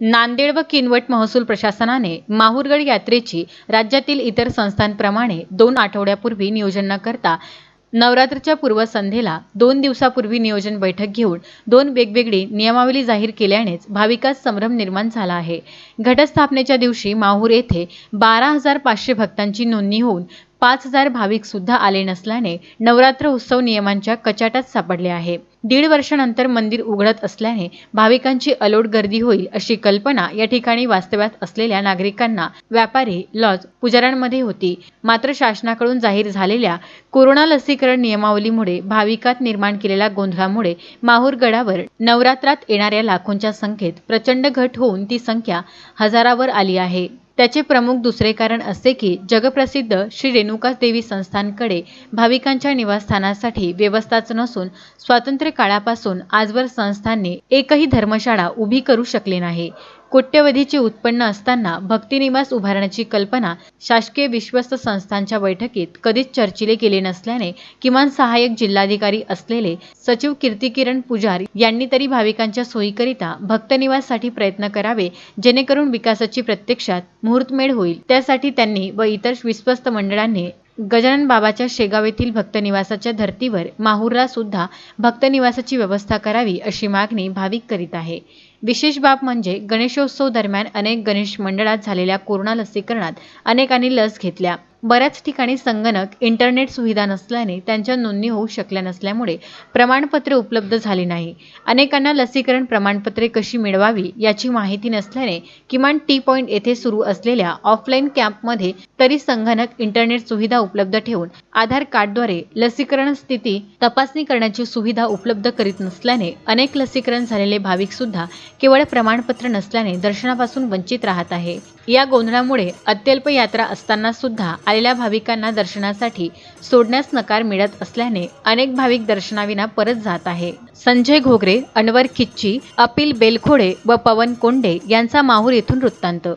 नांदेड व किनवट महसूल प्रशासनाने माहूरगड यात्रेची राज्यातील इतर संस्थांप्रमाणे दोन आठवड्यापूर्वी नियोजन न करता नवरात्रच्या पूर्वसंध्येला दोन दिवसापूर्वी नियोजन बैठक घेऊन दोन वेगवेगळी नियमावली जाहीर केल्यानेच भाविकात संभ्रम निर्माण झाला आहे. घटस्थापनेच्या दिवशी माहूर येथे बारा हजार पाचशे भक्तांची नोंदणी होऊन पाच हजार भाविक सुद्धा आले नसल्याने नवरात्र उत्सव नियमांच्या कचाट्यात सापडले आहे. दीड वर्षानंतर मंदिर उघडत असल्याने भाविकांची अलोट गर्दी होईल अशी कल्पना या ठिकाणी वास्तव्यात असलेल्या नागरिकांना व्यापारी लॉज पुजाऱ्यांमध्ये होती. मात्र शासनाकडून जाहीर झालेल्या कोरोना लसीकरण नियमावलीमुळे भाविकात निर्माण केलेल्या गोंधळामुळे माहूरगडावर नवरात्रात येणाऱ्या लाखोंच्या संख्येत प्रचंड घट होऊन ती संख्या हजारावर आली आहे. त्याचे प्रमुख दुसरे कारण असे की जगप्रसिद्ध श्री रेणुका देवी संस्थानकडे भाविकांच्या निवासस्थानासाठी व्यवस्थाच नसून स्वातंत्र्य काळापासून आजवर संस्थांनी एकही धर्मशाळा उभी करू शकले नाही. कोट्यवधीचे उत्पन्न असताना भक्तिनिवास उभारण्याची कल्पना शासकीय विश्वस्त संस्थांच्या बैठकीत कधीच चर्चिले गेले नसल्याने किमान सहाय्यक जिल्हाधिकारी असलेले सचिव कीर्तिकिरण पुजार यांनी तरी भाविकांच्या सोयीकरिता भक्तनिवाससाठी प्रयत्न करावे जेणेकरून विकासाची प्रत्यक्षात मुहूर्तमेढ होईल. त्यासाठी त्यांनी व इतर विश्वस्त मंडळांनी गजानन बाबाच्या शेगाव येथील भक्तनिवासाच्या धर्तीवर माहुरला सुद्धा भक्तनिवासाची व्यवस्था करावी अशी मागणी भाविक करीत आहे. विशेष बाब म्हणजे गणेशोत्सव दरम्यान अनेक गणेश मंडळात झालेल्या कोरोना लसीकरणात अनेकांनी लस घेतल्या. बऱ्याच ठिकाणी संगणक इंटरनेट सुविधा नसल्याने त्यांच्या नोंदणी होऊ शकल्या नसल्यामुळे प्रमाणपत्रे उपलब्ध झाली नाही. अनेकांना लसीकरण प्रमाणपत्रे कशी मिळवावी याची माहिती नसल्याने किमान टी पॉईंट येथे सुरू असलेल्या ऑफलाईन कॅम्पमध्ये तरी संगणक इंटरनेट सुविधा उपलब्ध ठेवून आधार कार्डद्वारे लसीकरण स्थिती तपासणी करण्याची सुविधा उपलब्ध करीत नसल्याने अनेक लसीकरण झालेले भाविक सुद्धा केवळ प्रमाणपत्र नसल्याने दर्शनापासून वंचित राहत आहे. या गोंधळामुळे अत्यल्प यात्रा असताना सुद्धा आलेल्या भाविकांना दर्शनासाठी सोडण्यास नकार मिळत असल्याने अनेक भाविक दर्शनाविना परत जात आहे. संजय घोगरे अनवर खिच्ची अपिल बेलखोडे व पवन कोंडे यांचा माहूर येथून वृत्तांत.